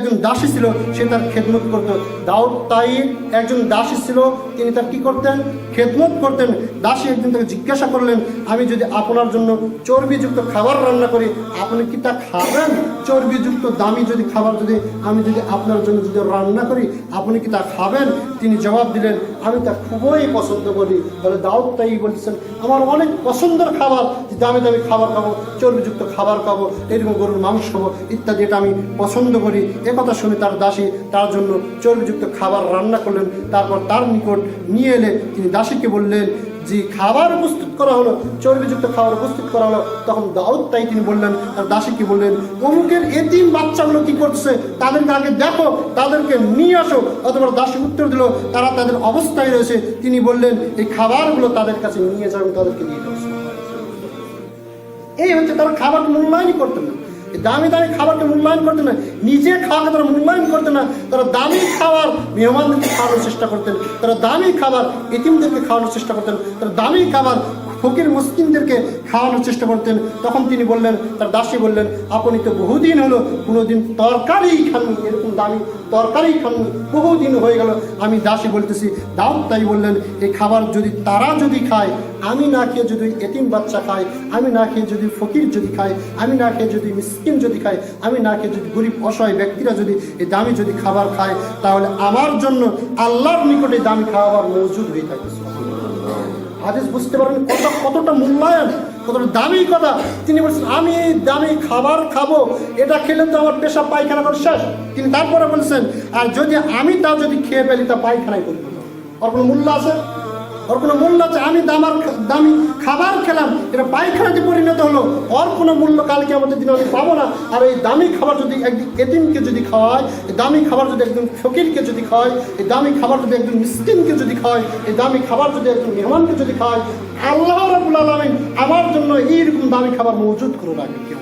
একজন দাসী ছিল, সে তার খেদমত করত। দাউদ তাই একজন দাসী ছিল, তিনি তার কি করতেন? খেদমত করতেন। দাসী একদিন তাকে জিজ্ঞাসা করলেন, আমি যদি আপনার জন্য চর্বিযুক্ত খাবার রান্না করি, আপনি কি তা খাবেন? চর্বিযুক্ত দামি যদি খাবার যদি আমি যদি আপনার জন্য যদি রান্না করি, আপনি কি তা খাবেন? তিনি জবাব দিলেন, আমি তা খুবই পছন্দ করি। তাহলে দাউদ তাই বলছেন আমার অনেক পছন্দের খাবার, দামি দামি খাবার খাব, চর্বিযুক্ত খাবার খাব, এরকম গরুর মাংস খাব, ইত্যাদি, এটা আমি পছন্দ করি। একথা শুনে তার দাসী তার জন্য চর্বিযুক্ত খাবার রান্না করলেন, তারপর তার নিকট নিয়ে এলে তিনি দাসীকে বললেন যে খাবার প্রস্তুত করা হলো, চর্বিযুক্ত খাবার প্রস্তুত করা হলো। তখন দাউদ তাই তিনি বললেন, তার দাসীকে বললেন, অমুকের এতিম বাচ্চাগুলো কি করছে তাদেরকে আগে দেখো, তাদেরকে নিয়ে আসো। অথবা দাসী উত্তর দিল, তারা তাদের অবস্থায় রয়েছে। তিনি বললেন, এই খাবারগুলো তাদের কাছে নিয়ে যাবেন তাদেরকে দিয়ে যাও এই হচ্ছে তারা খাবার মূল্যায়নই করতেন না। দামি দামি খাবারকে মূল্যায়ন করতে না, নিজে খাওয়াকে তারা মূল্যায়ন করতে না, তারা দামি খাবার মেহমানদেরকে খাওয়ানোর চেষ্টা করতেন, তারা দামি খাবার এতিমদেরকে খাওয়ানোর চেষ্টা করতেন, তারা দামি খাবার ফকির মুসলিমদেরকে খাওয়ানোর চেষ্টা করতেন। তখন তিনি বললেন, তার দাসী বললেন, আপনি তো বহুদিন হলো কোনোদিন তরকারি খাননি, এরকম দামি তরকারি খাননি, বহুদিন হয়ে গেল। আমি দাসী বলতেছি, দাউদ তাই বললেন এই খাবার যদি তারা যদি খায়, আমি না খেয়ে যদি এতিম বাচ্চা খায়, আমি না খেয়ে যদি ফকির যদি খায়, আমি না খেয়ে যদি মিসকিন যদি খায়, আমি না খেয়ে যদি গরিব অসহায় ব্যক্তিরা যদি এই দামি যদি খাবার খায়, তাহলে আমার জন্য আল্লাহর নিকটে দামি খাবার মজুদ হয়ে থাকে। হাদিস বুঝতে পারবেন কত কতটা মূল্যায়ন, কতটা দামি কথা। তিনি বলছেন, আমি দামি খাবার খাব। এটা খেলে তো আমার পেশা পায়খানা করে শেষ। তিনি তারপরে বলছেন, আর যদি আমি তা যদি খেয়ে ফেলি, তা পায়খানায় করব ওর কোনো মূল্য আছে? ওর কোনো মূল্য আছে? আমি দামার দামি খাবার খেলাম, এটা পায়খানাতে পরিণত হলো। ওর কোনো মূল্য কালকে আমাদের দিনে আমি পাবো না। আর এই দামি খাবার যদি একদিন এতিমকে যদি খাওয়ায়, এই দামি খাবার যদি একজন ফকিরকে যদি খাওয়ায়, এই দামি খাবার যদি একজন মিসকিনকে যদি খাওয়ায়, এই দামি খাবার যদি একজন মেহমানকে যদি খাওয়ায়, আল্লাহ রাবুল আলমিন আমার জন্য এইরকম দামি খাবার মজুদ করে রাখে কেউ